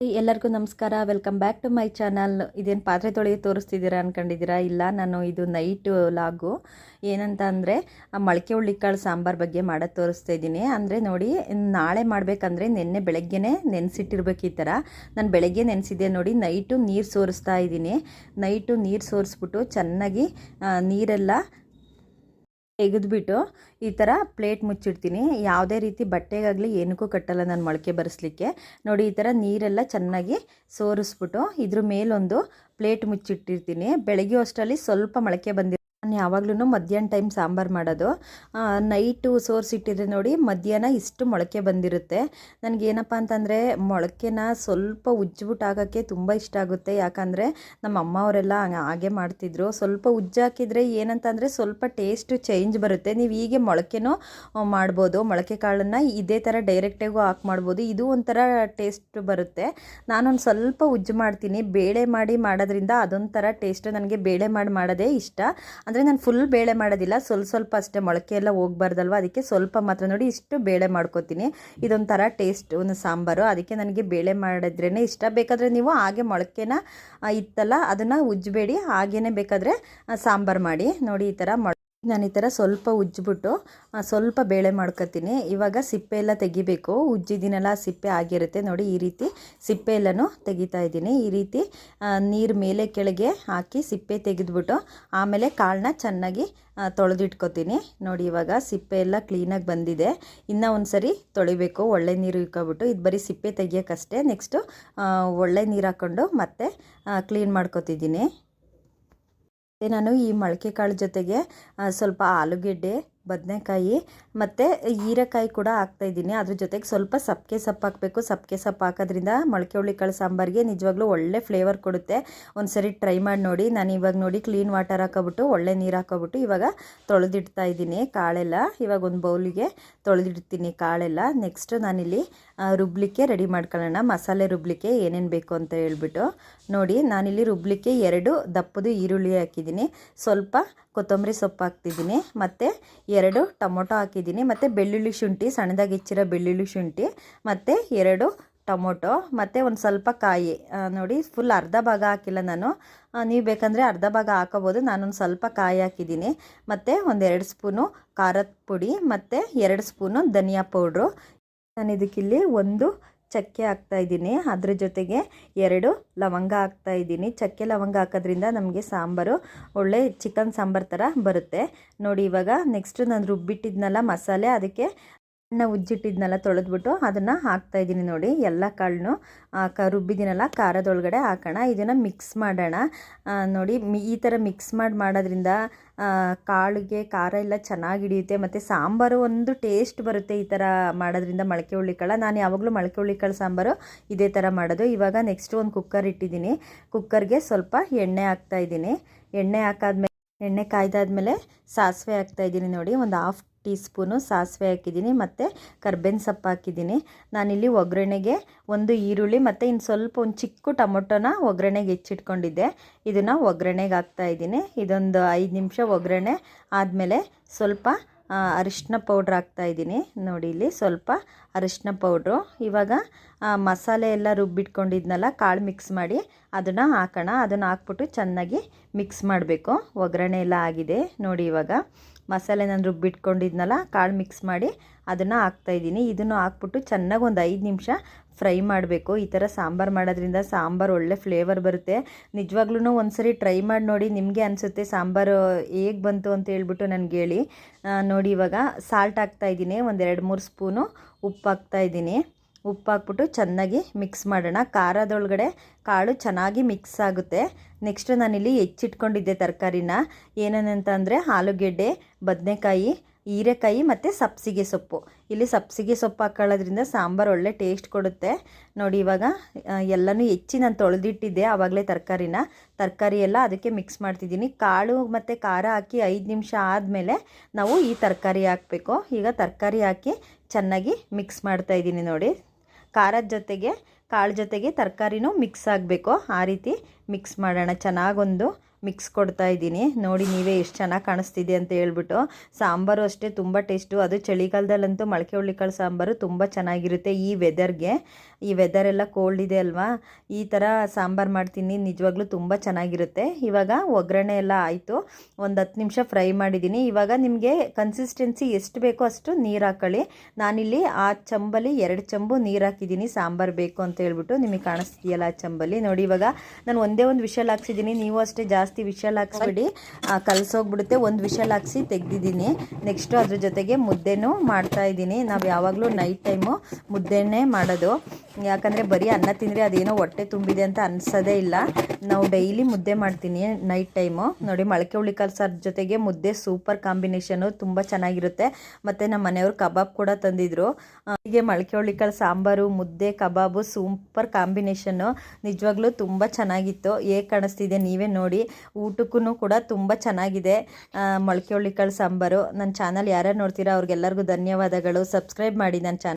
ಎಲ್ಲರಿಗೂ ನಮಸ್ಕಾರ. Welcome back to my channel ಇದೇನು ಪಾತ್ರೆ ತೊಳೆದು ತೋರಿಸ್ತಿದ್ದೀರಾ ಅನ್ಕೊಂಡಿದ್ದೀರಾ? ಇಲ್ಲ, ನಾನು ಇದು ನೈಟ್ ಲಾಗು ಏನಂತ ಅಂದರೆ ಮೊಳಕೆ ಹುಳ್ಳಿಕಾಳು ಸಾಂಬಾರು ಬಗ್ಗೆ ಮಾಡೋದು ತೋರಿಸ್ತಾ ಇದ್ದೀನಿ. ಅಂದರೆ ನೋಡಿ, ನಾಳೆ ಮಾಡಬೇಕಂದ್ರೆ ನಿನ್ನೆ ಬೆಳಗ್ಗೆನೇ ನೆನೆಸಿಟ್ಟಿರ್ಬೇಕು ಈ ಥರ ನಾನು ಬೆಳಗ್ಗೆ ನೆನೆಸಿದ್ದೆ ನೋಡಿ ನೈಟು ನೀರು ಸೋರಿಸ್ತಾ ಇದ್ದೀನಿ. ನೈಟು ನೀರು ಸೋರಿಸ್ಬಿಟ್ಟು ಚೆನ್ನಾಗಿ ನೀರೆಲ್ಲ ತೆಗೆದ್ಬಿಟ್ಟು ಈ ಥರ ಪ್ಲೇಟ್ ಮುಚ್ಚಿಡ್ತೀನಿ. ಯಾವುದೇ ರೀತಿ ಬಟ್ಟೆಗಾಗಲಿ ಏನಕ್ಕೂ ಕಟ್ಟಲ್ಲ ನಾನು ಮೊಳಕೆ ಬರೆಸ್ಲಿಕ್ಕೆ. ನೋಡಿ, ಈ ಥರ ನೀರೆಲ್ಲ ಚೆನ್ನಾಗಿ ಸೋರಿಸ್ಬಿಟ್ಟು ಇದ್ರ ಮೇಲೊಂದು ಪ್ಲೇಟ್ ಮುಚ್ಚಿಟ್ಟಿರ್ತೀನಿ. ಬೆಳಗ್ಗೆ ಅಷ್ಟರಲ್ಲಿ ಸ್ವಲ್ಪ ಮೊಳಕೆ ಬಂದಿರೋ ನಾನು ಯಾವಾಗ್ಲೂ ಮಧ್ಯಾಹ್ನ ಟೈಮ್ ಸಾಂಬಾರು ಮಾಡೋದು. ನೈಟು ಸೋರಿಸಿಟ್ಟಿದ್ರೆ ನೋಡಿ ಮಧ್ಯಾಹ್ನ ಇಷ್ಟು ಮೊಳಕೆ ಬಂದಿರುತ್ತೆ. ನನಗೇನಪ್ಪ ಅಂತಂದರೆ ಮೊಳಕೆನ ಸ್ವಲ್ಪ ಉಜ್ಜಿಬಿಟ್ಟು ಹಾಕೋಕ್ಕೆ ತುಂಬ ಇಷ್ಟ ಆಗುತ್ತೆ. ಯಾಕಂದರೆ ನಮ್ಮ ಅಮ್ಮ ಅವರೆಲ್ಲ ಹಾಗೆ ಮಾಡ್ತಿದ್ರು. ಸ್ವಲ್ಪ ಉಜ್ಜು ಹಾಕಿದರೆ ಏನಂತಂದರೆ ಸ್ವಲ್ಪ ಟೇಸ್ಟು ಚೇಂಜ್ ಬರುತ್ತೆ. ನೀವು ಹೀಗೆ ಮೊಳಕೆನೂ ಮಾಡ್ಬೋದು. ಮೊಳಕೆ ಕಾಳನ್ನು ಇದೇ ಥರ ಡೈರೆಕ್ಟಾಗೂ ಹಾಕಿ ಮಾಡ್ಬೋದು. ಇದು ಒಂಥರ ಟೇಸ್ಟ್ ಬರುತ್ತೆ. ನಾನೊಂದು ಸ್ವಲ್ಪ ಉಜ್ಜು ಮಾಡ್ತೀನಿ. ಬೇಳೆ ಮಾಡಿ ಮಾಡೋದ್ರಿಂದ ಅದೊಂಥರ ಟೇಸ್ಟು ನನಗೆ ಬೇಳೆ ಮಾಡಿ ಮಾಡೋದೇ ಇಷ್ಟ. ಅಂದರೆ ನಾನು ಫುಲ್ ಬೇಳೆ ಮಾಡೋದಿಲ್ಲ. ಸ್ವಲ್ಪ ಸ್ವಲ್ಪ ಅಷ್ಟೇ ಮೊಳಕೆ ಎಲ್ಲ ಹೋಗ್ಬಾರ್ದಲ್ವ? ಅದಕ್ಕೆ ಸ್ವಲ್ಪ ಮಾತ್ರ ನೋಡಿ ಇಷ್ಟು ಬೇಳೆ ಮಾಡ್ಕೊತೀನಿ. ಇದೊಂಥರ ಟೇಸ್ಟ್ ಒಂದು ಸಾಂಬಾರು. ಅದಕ್ಕೆ ನನಗೆ ಬೇಳೆ ಮಾಡಿದ್ರೇ ಇಷ್ಟ. ಬೇಕಾದರೆ ನೀವು ಹಾಗೆ ಮೊಳಕೆನ ಇತ್ತಲ್ಲ, ಅದನ್ನು ಉಜ್ಜಬೇಡಿ. ಹಾಗೇ ಬೇಕಾದರೆ ಸಾಂಬಾರು ಮಾಡಿ. ನೋಡಿ ಈ ಥರ ಮೊಳ ನಾನು ಈ ಥರ ಸ್ವಲ್ಪ ಉಜ್ಜಿಬಿಟ್ಟು ಸ್ವಲ್ಪ ಬೇಳೆ ಮಾಡ್ಕೊತೀನಿ. ಇವಾಗ ಸಿಪ್ಪೆ ಎಲ್ಲ ತೆಗಿಬೇಕು. ಉಜ್ಜಿದ್ದೀನಲ್ಲ ಸಿಪ್ಪೆ ಆಗಿರುತ್ತೆ ನೋಡಿ ಈ ರೀತಿ. ಸಿಪ್ಪೆ ಎಲ್ಲನೂ ತೆಗಿತಾ ಇದ್ದೀನಿ. ಈ ರೀತಿ ನೀರು ಮೇಲೆ ಕೆಳಗೆ ಹಾಕಿ ಸಿಪ್ಪೆ ತೆಗೆದ್ಬಿಟ್ಟು, ಆಮೇಲೆ ಕಾಳನ್ನ ಚೆನ್ನಾಗಿ ತೊಳೆದಿಟ್ಕೋತೀನಿ. ನೋಡಿ ಇವಾಗ ಸಿಪ್ಪೆ ಎಲ್ಲ ಕ್ಲೀನಾಗಿ ಬಂದಿದೆ. ಇನ್ನೂ ಒಂದು ಸರಿ ತೊಳಿಬೇಕು. ಒಳ್ಳೆ ನೀರು ಇಕ್ಕೊಬಿಟ್ಟು. ಇದು ಬರೀ ಸಿಪ್ಪೆ ತೆಗಿಯೋಕ್ಕಷ್ಟೇ. ನೆಕ್ಸ್ಟು ಒಳ್ಳೆ ನೀರು ಹಾಕ್ಕೊಂಡು ಮತ್ತೆ ಕ್ಲೀನ್ ಮಾಡ್ಕೊತಿದ್ದೀನಿ. ಮತ್ತು ನಾನು ಈ ಮೊಳಕೆ ಕಾಳು ಜೊತೆಗೆ ಸ್ವಲ್ಪ ಆಲೂಗೆಡ್ಡೆ, ಬದನೆಕಾಯಿ ಮತ್ತು ಹೀರೆಕಾಯಿ ಕೂಡ ಹಾಕ್ತಾಯಿದ್ದೀನಿ ಅದ್ರ ಜೊತೆಗೆ ಸ್ವಲ್ಪ ಸಪ್ಪಗೆ ಸೊಪ್ಪು ಹಾಕಬೇಕು. ಸಪ್ಪಗೆ ಸೊಪ್ಪು ಹಾಕೋದ್ರಿಂದ ಮೊಳಕೆ ಹುಳ್ಳಿಕಾಳು ಸಾಂಬಾರಿಗೆ ನಿಜವಾಗ್ಲೂ ಒಳ್ಳೆ ಫ್ಲೇವರ್ ಕೊಡುತ್ತೆ. ಒಂದು ಟ್ರೈ ಮಾಡಿ ನೋಡಿ. ನಾನು ಇವಾಗ ನೋಡಿ ಕ್ಲೀನ್ ವಾಟರ್ ಹಾಕೋಬಿಟ್ಟು, ಒಳ್ಳೆ ನೀರು ಹಾಕೋಬಿಟ್ಟು ಇವಾಗ ತೊಳೆದಿಡ್ತಾ ಇದ್ದೀನಿ ಕಾಳೆಲ್ಲ. ಇವಾಗ ಒಂದು ಬೌಲಿಗೆ ತೊಳೆದಿಡ್ತೀನಿ ಕಾಳೆಲ್ಲ. ನೆಕ್ಸ್ಟ್ ನಾನಿಲ್ಲಿ ರುಬ್ಲಿಕ್ಕೆ ರೆಡಿ ಮಾಡ್ಕೊಳ್ಳೋಣ. ಮಸಾಲೆ ರುಬ್ಲಿಕ್ಕೆ ಏನೇನು ಬೇಕು ಅಂತ ಹೇಳ್ಬಿಟ್ಟು. ನೋಡಿ, ನಾನಿಲ್ಲಿ ರುಬ್ಲಿಕ್ಕೆ ಎರಡು ದಪ್ಪದು ಈರುಳ್ಳಿ ಹಾಕಿದ್ದೀನಿ. ಸ್ವಲ್ಪ ಕೊತ್ತಂಬರಿ ಸೊಪ್ಪು ಹಾಕ್ತಿದ್ದೀನಿ. ಮತ್ತು ಎರಡು ಟೊಮೊಟೊ ಹಾಕಿದ್ದೀನಿ. ಮತ್ತು ಬೆಳ್ಳುಳ್ಳಿ ಶುಂಠಿ, ಸಣ್ಣದಾಗಿ ಹೆಚ್ಚಿರೋ ಬೆಳ್ಳುಳ್ಳಿ ಶುಂಠಿ, ಮತ್ತು ಎರಡು ಟೊಮೊಟೊ, ಮತ್ತು ಒಂದು ಸ್ವಲ್ಪ ಕಾಯಿ. ನೋಡಿ ಫುಲ್ ಅರ್ಧ ಭಾಗ ಹಾಕಿಲ್ಲ ನಾನು. ನೀವು ಬೇಕಂದರೆ ಅರ್ಧ ಭಾಗ ಹಾಕೋಬೋದು. ನಾನೊಂದು ಸ್ವಲ್ಪ ಕಾಯಿ ಹಾಕಿದ್ದೀನಿ. ಮತ್ತು ಒಂದೆರಡು ಸ್ಪೂನು ಖಾರದ ಪುಡಿ, ಮತ್ತು ಎರಡು ಸ್ಪೂನು ಧನಿಯಾ ಪೌಡ್ರು ನಾನು ಇದಕ್ಕಿಲ್ಲಿ ಒಂದು ಚಕ್ಕೆ ಹಾಕ್ತಾ ಇದ್ದೀನಿ. ಅದ್ರ ಜೊತೆಗೆ ಎರಡು ಲವಂಗ ಹಾಕ್ತಾ ಇದ್ದೀನಿ. ಚಕ್ಕೆ ಲವಂಗ ಹಾಕೋದ್ರಿಂದ ನಮಗೆ ಸಾಂಬಾರು, ಒಳ್ಳೆ ಚಿಕನ್ ಸಾಂಬಾರು ಥರ ಬರುತ್ತೆ. ನೋಡಿ ಇವಾಗ ನೆಕ್ಸ್ಟ್ ನಾನು ರುಬ್ಬಿಟ್ಟಿದ್ನಲ್ಲ ಮಸಾಲೆ, ಅದಕ್ಕೆ ಅನ್ನ ಉಜ್ಜಿಟ್ಟಿದ್ನೆಲ್ಲ, ತೊಳೆದ್ಬಿಟ್ಟು ಅದನ್ನು ಹಾಕ್ತಾ ಇದ್ದೀನಿ ನೋಡಿ. ಎಲ್ಲ ಕಾಳನ್ನು ಕ ರುಬ್ಬಿದ್ದೀನಲ್ಲ ಖಾರದೊಳಗಡೆ ಹಾಕೋಣ. ಇದನ್ನು ಮಿಕ್ಸ್ ಮಾಡೋಣ. ನೋಡಿ ಈ ಥರ ಮಿಕ್ಸ್ ಮಾಡಿ ಮಾಡೋದ್ರಿಂದ ಕಾಳಿಗೆ ಖಾರ ಎಲ್ಲ ಚೆನ್ನಾಗಿ ಹಿಡಿಯುತ್ತೆ, ಮತ್ತು ಸಾಂಬಾರು ಒಂದು ಟೇಸ್ಟ್ ಬರುತ್ತೆ ಈ ಥರ ಮಾಡೋದ್ರಿಂದ ಮೊಳಕೆ ಹುಳ್ಳಿಕಾಳು ನಾನು ಯಾವಾಗಲೂ ಮೊಳಕೆ ಹುಳ್ಳಿಕಾಳು ಸಾಂಬಾರು ಇದೇ ಥರ ಮಾಡೋದು. ಇವಾಗ ನೆಕ್ಸ್ಟ್ ಒಂದು ಕುಕ್ಕರ್ ಇಟ್ಟಿದ್ದೀನಿ. ಕುಕ್ಕರ್ಗೆ ಸ್ವಲ್ಪ ಎಣ್ಣೆ ಹಾಕ್ತಾ ಇದ್ದೀನಿ. ಎಣ್ಣೆ ಹಾಕಾದ್ಮೇಲೆ ಎಣ್ಣೆ ಕಾಯ್ದಾದ್ಮೇಲೆ ಸಾಸಿವೆ ಹಾಕ್ತಾ ಇದ್ದೀನಿ ನೋಡಿ. ಒಂದು ಹಾಫ್ ಟೀ ಸ್ಪೂನು ಸಾಸಿವೆ ಹಾಕಿದ್ದೀನಿ ಮತ್ತು ಕರ್ಬೇವಿನ ಸೊಪ್ಪು ಹಾಕಿದ್ದೀನಿ. ನಾನಿಲ್ಲಿ ಒಗ್ಗರಣೆಗೆ ಒಂದು ಈರುಳ್ಳಿ ಮತ್ತು ಇನ್ನು ಸ್ವಲ್ಪ ಒಂದು ಚಿಕ್ಕ ಟೊಮೊಟೊನ ಒಗ್ಗರಣೆಗೆ ಹೆಚ್ಚಿಟ್ಕೊಂಡಿದ್ದೆ. ಇದನ್ನು ಒಗ್ಗರಣೆಗೆ ಹಾಕ್ತಾ ಇದ್ದೀನಿ. ಇದೊಂದು ಐದು ನಿಮಿಷ ಒಗ್ಗರಣೆ ಆದಮೇಲೆ ಸ್ವಲ್ಪ ಅರಿಶಿನ ಪೌಡ್ರ್ ಹಾಕ್ತಾ ಇದ್ದೀನಿ. ನೋಡಿ ಇಲ್ಲಿ ಸ್ವಲ್ಪ ಅರಿಶಿನ ಪೌಡ್ರು. ಇವಾಗ ಮಸಾಲೆ ಎಲ್ಲ ರುಬ್ಬಿಟ್ಕೊಂಡಿದ್ನಲ್ಲ, ಕಾಳು ಮಿಕ್ಸ್ ಮಾಡಿ ಅದನ್ನು ಹಾಕೋಣ. ಅದನ್ನು ಹಾಕ್ಬಿಟ್ಟು ಚೆನ್ನಾಗಿ ಮಿಕ್ಸ್ ಮಾಡಬೇಕು. ಒಗ್ಗರಣೆ ಎಲ್ಲ ಆಗಿದೆ. ನೋಡಿ ಇವಾಗ. ಮಸಾಲೆ ರುಬ್ಬಿಟ್ಕೊಂಡಿದ್ನಲ್ಲ, ಕಾಳು ಮಿಕ್ಸ್ ಮಾಡಿ ಅದನ್ನು ಹಾಕ್ತಾಯಿದ್ದೀನಿ ಇದನ್ನು ಹಾಕ್ಬಿಟ್ಟು ಚೆನ್ನಾಗಿ ಒಂದು ಐದು ನಿಮಿಷ ಫ್ರೈ ಮಾಡಬೇಕು. ಈ ಥರ ಸಾಂಬಾರು ಮಾಡೋದ್ರಿಂದ ಸಾಂಬಾರು ಒಳ್ಳೆ ಫ್ಲೇವರ್ ಬರುತ್ತೆ. ನಿಜವಾಗ್ಲೂ ಒಂದ್ಸರಿ ಟ್ರೈ ಮಾಡಿ ನೋಡಿ, ನಿಮಗೆ ಅನಿಸುತ್ತೆ ಸಾಂಬಾರು ಹೇಗೆ ಬಂತು ಅಂತ ಹೇಳ್ಬಿಟ್ಟು ನನಗೆ ಹೇಳಿ. ನೋಡಿ ಇವಾಗ ಸಾಲ್ಟ್ ಹಾಕ್ತಾ ಇದ್ದೀನಿ. ಒಂದು ಎರಡು ಮೂರು ಸ್ಪೂನು ಉಪ್ಪು ಹಾಕ್ತಾ ಇದ್ದೀನಿ. ಉಪ್ಪು ಹಾಕ್ಬಿಟ್ಟು ಚೆನ್ನಾಗಿ ಮಿಕ್ಸ್ ಮಾಡೋಣ. ಖಾರದೊಳಗಡೆ ಕಾಳು ಚೆನ್ನಾಗಿ ಮಿಕ್ಸ್ ಆಗುತ್ತೆ. ನೆಕ್ಸ್ಟ್ ನಾನಿಲ್ಲಿ ಹೆಚ್ಚಿಟ್ಕೊಂಡಿದ್ದೆ ತರಕಾರಿನ. ಏನೇನಂತಂದರೆ ಆಲೂಗೆಡ್ಡೆ, ಬದನೆಕಾಯಿ, ಹೀರೆಕಾಯಿ ಮತ್ತು ಸಬ್ಸಿಗೆ ಸೊಪ್ಪು. ಇಲ್ಲಿ ಸಬ್ಸಿಗೆ ಸೊಪ್ಪು ಹಾಕೊಳ್ಳೋದ್ರಿಂದ ಸಾಂಬಾರು ಒಳ್ಳೆ ಟೇಸ್ಟ್ ಕೊಡುತ್ತೆ. ನೋಡಿ ಇವಾಗ ಎಲ್ಲನೂ ಹೆಚ್ಚಿ ನಾನು ತೊಳೆದಿಟ್ಟಿದ್ದೆ ಆವಾಗಲೇ ತರಕಾರಿನ. ತರಕಾರಿ ಎಲ್ಲ ಅದಕ್ಕೆ ಮಿಕ್ಸ್ ಮಾಡ್ತಿದ್ದೀನಿ. ಕಾಳು ಮತ್ತು ಖಾರ ಹಾಕಿ ಐದು ನಿಮಿಷ ಆದಮೇಲೆ ನಾವು ಈ ತರಕಾರಿ ಹಾಕಬೇಕು. ಈಗ ತರಕಾರಿ ಹಾಕಿ ಚೆನ್ನಾಗಿ ಮಿಕ್ಸ್ ಮಾಡ್ತಾ ಇದ್ದೀನಿ ನೋಡಿ. ಖಾರದ ಜೊತೆಗೆ ಕಾಳು ಜೊತೆಗೆ ತರಕಾರಿನೂ ಮಿಕ್ಸ್ ಆಗಬೇಕು. ಆ ರೀತಿ ಮಿಕ್ಸ್ ಮಾಡೋಣ ಚೆನ್ನಾಗೊಂದು ಮಿಕ್ಸ್ ಕೊಡ್ತಾ ಇದ್ದೀನಿ. ನೋಡಿ, ನೀವೇ ಎಷ್ಟು ಚೆನ್ನಾಗಿ ಕಾಣಿಸ್ತಿದೆ ಅಂತ ಹೇಳ್ಬಿಟ್ಟು. ಸಾಂಬಾರು ಅಷ್ಟೇ ತುಂಬ ಟೇಸ್ಟು ಅದು ಚಳಿಗಾಲದಲ್ಲಂತೂ ಮೊಳಕೆ ಹುಳ್ಳಿಕಾಳು ಸಾಂಬಾರು ತುಂಬ ಚೆನ್ನಾಗಿರುತ್ತೆ ಈ ವೆದರ್ಗೆ ಈ ವೆದರ್ ಎಲ್ಲ ಕೋಲ್ಡ್ ಇದೆ ಅಲ್ವಾ? ಈ ಥರ ಸಾಂಬಾರು ಮಾಡ್ತೀನಿ, ನಿಜವಾಗ್ಲೂ ತುಂಬ ಚೆನ್ನಾಗಿರುತ್ತೆ. ಇವಾಗ ಒಗ್ಗರಣೆ ಎಲ್ಲ ಆಯಿತು. ಒಂದು ಹತ್ತು ನಿಮಿಷ ಫ್ರೈ ಮಾಡಿದ್ದೀನಿ. ಇವಾಗ ನಿಮಗೆ ಕನ್ಸಿಸ್ಟೆನ್ಸಿ ಎಷ್ಟು ಬೇಕೋ ಅಷ್ಟು ನೀರು ಹಾಕೊಳ್ಳಿ. ನಾನಿಲ್ಲಿ ಆ ಚಂಬಲಿ ಎರಡು ಚಂಬು ನೀರು ಹಾಕಿದ್ದೀನಿ, ಸಾಂಬಾರು ಬೇಕು ಅಂತ ಹೇಳ್ಬಿಟ್ಟು. ನಿಮಗೆ ಕಾಣಿಸ್ತೀಯಲ್ಲ ಆ ಚಂಬಲಿ ನೋಡಿ, ಇವಾಗ ನಾನು ಒಂದೇ ಒಂದು ವಿಷಲ್ ಹಾಕ್ಸಿದ್ದೀನಿ. ನೀವು ಅಷ್ಟೇ ಜಾಸ್ತಿ ವಿಷಲ್ ಹಾಕ್ಸ್ಬಿಡಿ. ಕಲಸೋಗ್ಬಿಡುತ್ತೆ. ಒಂದು ವಿಷಲ್ ಹಾಕ್ಸಿ ತೆಗ್ದಿದ್ದೀನಿ. ನೆಕ್ಸ್ಟು ಅದ್ರ ಜೊತೆಗೆ ಮುದ್ದೆನೂ ಮಾಡ್ತಾ ಇದ್ದೀನಿ. ನಾವು ಯಾವಾಗಲೂ ನೈಟ್ ಟೈಮು ಮುದ್ದೆನೇ ಮಾಡೋದು. ಯಾಕಂದರೆ ಬರೀ ಅನ್ನ ತಿಂದರೆ ಅದೇನೋ ಹೊಟ್ಟೆ ತುಂಬಿದೆ ಅಂತ ಅನ್ಸೋದೇ ಇಲ್ಲ. ನಾವು ಡೈಲಿ ಮುದ್ದೆ ಮಾಡ್ತೀನಿ ನೈಟ್ ಟೈಮು ನೋಡಿ ಮೊಳಕೆ ಹುಳಿಕಾಳು ಸಾರ್ ಜೊತೆಗೆ ಮುದ್ದೆ ಸೂಪರ್ ಕಾಂಬಿನೇಷನು ತುಂಬ ಚೆನ್ನಾಗಿರುತ್ತೆ. ಮತ್ತು ನಮ್ಮ ಮನೆಯವರು ಕಬಾಬ್ ಕೂಡ ತಂದಿದ್ರು. ಹೀಗೆ ಮೊಳಕೆ ಹುಳಿಕಾಳು ಸಾಂಬಾರು, ಮುದ್ದೆ, ಕಬಾಬು ಸೂಪರ್ ಕಾಂಬಿನೇಷನು ನಿಜವಾಗ್ಲೂ ತುಂಬ ಚೆನ್ನಾಗಿತ್ತು. ಹೇಗೆ ಕಾಣಿಸ್ತಿದೆ ನೀವೇ ನೋಡಿ. ಊಟಕ್ಕೂ ಕೂಡ ತುಂಬ ಚೆನ್ನಾಗಿದೆ. ಮೊಳಕೆ ಹುಳಿಕಾಳು ಸಾಂಬಾರು. ನನ್ನ ಚಾನಲ್ ಯಾರ್ಯಾರು ನೋಡ್ತೀರಾ, ಅವ್ರಿಗೆಲ್ಲರಿಗೂ ಧನ್ಯವಾದಗಳು. ಸಬ್ಸ್ಕ್ರೈಬ್ ಮಾಡಿ ನನ್ನ ಚಾನಲ್